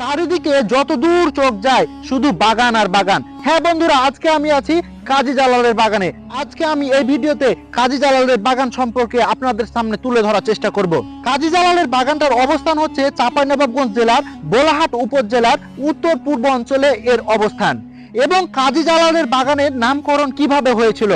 চারিদিকে যত দূর চোখ যায়, শুধু বাগান আর বাগান। হ্যাঁ বন্ধুরা, আজকে আমি আছি কাজী জালালের বাগানে। আজকে আমি এই ভিডিওতে কাজী জালালের বাগান সম্পর্কে আপনাদের সামনে তুলে ধরার চেষ্টা করব। কাজী জালালের বাগানটার অবস্থান হচ্ছে চাঁপাইনবাবগঞ্জ জেলার বোলাহাট উপজেলার উত্তর পূর্ব অঞ্চলে এর অবস্থান। এবং কাজী জালালের বাগানের নামকরণ কীভাবে হয়েছিল,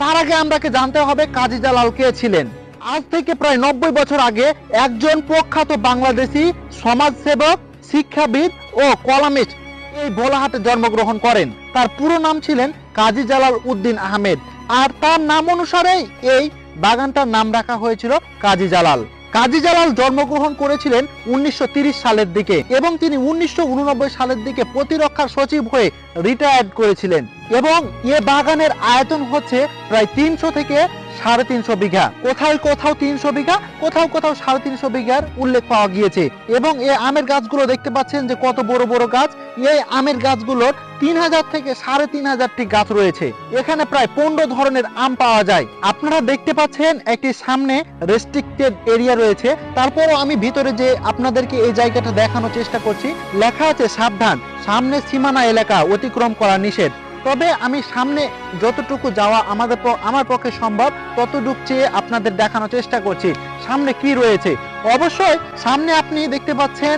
তার আগে আমরাকে জানতে হবে কাজী জালাল কে ছিলেন। আজ থেকে প্রায় নব্বই বছর আগে একজন প্রখ্যাত বাংলাদেশি সমাজসেবক শিক্ষাবিদ ও কলামিস্ট এই ভোলাহাটে জন্মগ্রহণ করেন। তার পুরো নাম ছিলেন কাজী জালাল উদ্দিন আহমেদ। আর তার নাম অনুসারেই এই বাগানটার নাম রাখা হয়েছিল কাজী জালাল। কাজী জালাল জন্মগ্রহণ করেছিলেন উনিশশো সালের দিকে এবং তিনি উনিশশো উননব্বই সালের দিকে প্রতিরক্ষা সচিব হয়ে রিটায়ার্ড করেছিলেন। এবং এ বাগানের আয়তন হচ্ছে প্রায় তিনশো থেকে সাড়ে তিনশো বিঘা। কোথাও কোথাও তিনশো বিঘা, কোথাও কোথাও সাড়ে তিনশো বিঘার উল্লেখ পাওয়া গিয়েছে। এবং এই আমের গাছগুলো দেখতে পাচ্ছেন যে কত বড় বড় গাছ। এই আমের গাছগুলোর তিন হাজার থেকে সাড়ে তিন হাজারটি গাছ রয়েছে। এখানে প্রায় পনেরো ধরনের আম পাওয়া যায়। আপনারা দেখতে পাচ্ছেন একটি সামনে রেস্ট্রিক্টেড এরিয়া রয়েছে। তারপরও আমি ভিতরে যে আপনাদেরকে এই জায়গাটা দেখানোর চেষ্টা করছি, লেখা আছে সাবধান, সামনে সীমানা এলাকা অতিক্রম করা নিষেধ। তবে আমি সামনে যতটুকু যাওয়া আমাদের আমার পক্ষে সম্ভব, ততটুকু চেয়ে আপনাদের দেখানোর চেষ্টা করছি। সামনে কি রয়েছে? অবশ্যই সামনে আপনি দেখতে পাচ্ছেন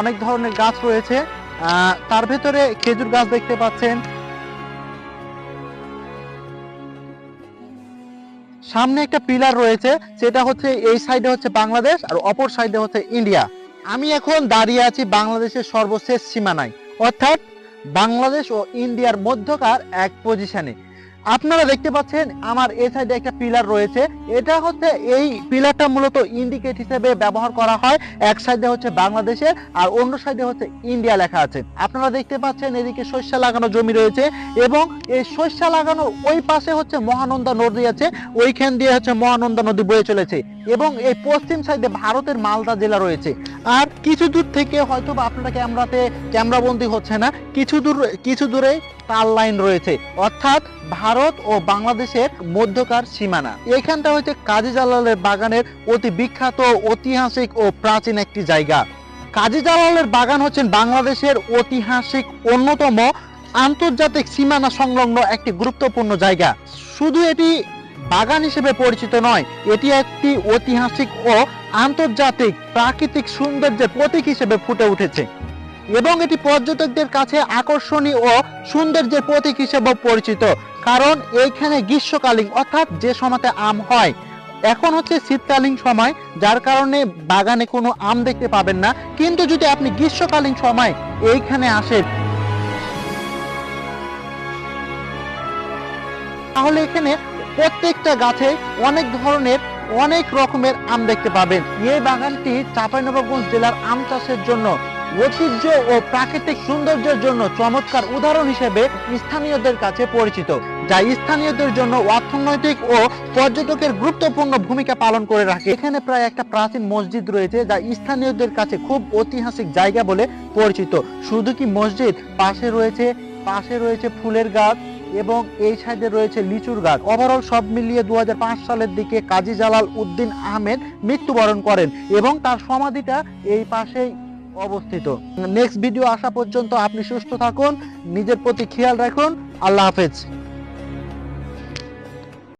অনেক ধরনের গাছ রয়েছে। তার ভেতরে খেজুর গাছ দেখতে পাচ্ছেন। সামনে একটা পিলার রয়েছে, সেটা হচ্ছে এই সাইডে হচ্ছে বাংলাদেশ আর অপর সাইডে হচ্ছে ইন্ডিয়া। আমি এখন দাঁড়িয়ে আছি বাংলাদেশের সর্বশেষ সীমানায়। অর্থাৎ বাংলাদেশ ও ইন্ডিয়ার মধ্যকার এক পজিশনে আপনারা দেখতে পাচ্ছেন আমার এই সাইডে একটা পিলার রয়েছে। এটা হচ্ছে এই পিলারটা মূলত ইন্ডিকেট হিসেবে ব্যবহার করা হয়। এক সাইডে হচ্ছে বাংলাদেশের আর অন্য সাইডে হচ্ছে ইন্ডিয়া লেখা আছে। আপনারা দেখতে পাচ্ছেন এদিকে শস্য লাগানো জমি রয়েছে এবং এই শস্য লাগানো ওই পাশে হচ্ছে মহানন্দা নদী আছে। ওইখান দিয়ে হচ্ছে মহানন্দা নদী বয়ে চলেছে এবং এই পশ্চিম সাইডে ভারতের মালদা জেলা রয়েছে। আর কিছু দূর থেকে হয়তো আপনারা ক্যামেরাতে, ক্যামেরাবন্দি হচ্ছে না, কিছু দূর, কিছু দূরেই তার লাইন রয়েছে। অর্থাৎ ভারত ও বাংলাদেশের মধ্যকার সীমানা। এখানটা হচ্ছে কাজী জালালের বাগানের অতি বিখ্যাত, ঐতিহাসিক ও প্রাচীন একটি জায়গা। কাজী জালালের বাগান হচ্ছেন বাংলাদেশের ঐতিহাসিক অন্যতম আন্তর্জাতিক সীমানা সংলগ্ন একটি গুরুত্বপূর্ণ জায়গা। শুধু এটি বাগান হিসেবে পরিচিত নয়, এটি একটি ঐতিহাসিক ও আন্তর্জাতিক প্রাকৃতিক সৌন্দর্যের প্রতীক হিসেবে ফুটে উঠেছে। এবং এটি পর্যটকদের কাছে আকর্ষণীয় ও সৌন্দর্যের প্রতীক হিসেবে পরিচিত, কারণ এইখানে গ্রীষ্মকালীন, অর্থাৎ যে সময়তে আম হয়। এখন হচ্ছে শীতকালীন সময়, যার কারণে বাগানে কোনো আম দেখতে পাবেন না। কিন্তু যদি আপনি গ্রীষ্মকালীন সময় এইখানে আসেন, তাহলে এখানে প্রত্যেকটা গাছে অনেক ধরনের, অনেক রকমের আম দেখতে পাবেন। এই বাগানটি চাঁপাইনবাবগঞ্জ জেলার আম চাষের জন্য ঐতিহ্য ও প্রাকৃতিক সৌন্দর্যের জন্য চমৎকার উদাহরণ হিসেবে স্থানীয়দের কাছে পরিচিত, যা স্থানীয়দের জন্য অর্থনৈতিক ও পর্যটকের গুরুত্বপূর্ণ ভূমিকা পালন করে রাখে। এখানে প্রায় একটা প্রাচীন মসজিদ রয়েছে, যা স্থানীয়দের কাছে খুব ঐতিহাসিক জায়গা বলে পরিচিত। শুধু কি মসজিদ? পাশে রয়েছে পাশে রয়েছে ফুলের গাছ এবং এই সাইডে রয়েছে লিচুর গাছ। ওভারঅল সব মিলিয়ে দু হাজার পাঁচ সালের দিকে কাজী জালাল উদ্দিন আহমেদ মৃত্যুবরণ করেন এবং তার সমাধিটা এই পাশেই অবস্থিত। নেক্সট ভিডিও আসা পর্যন্ত আপনি সুস্থ থাকুন নিজের প্রতি খেয়াল রাখুন। আল্লাহ হাফেজ।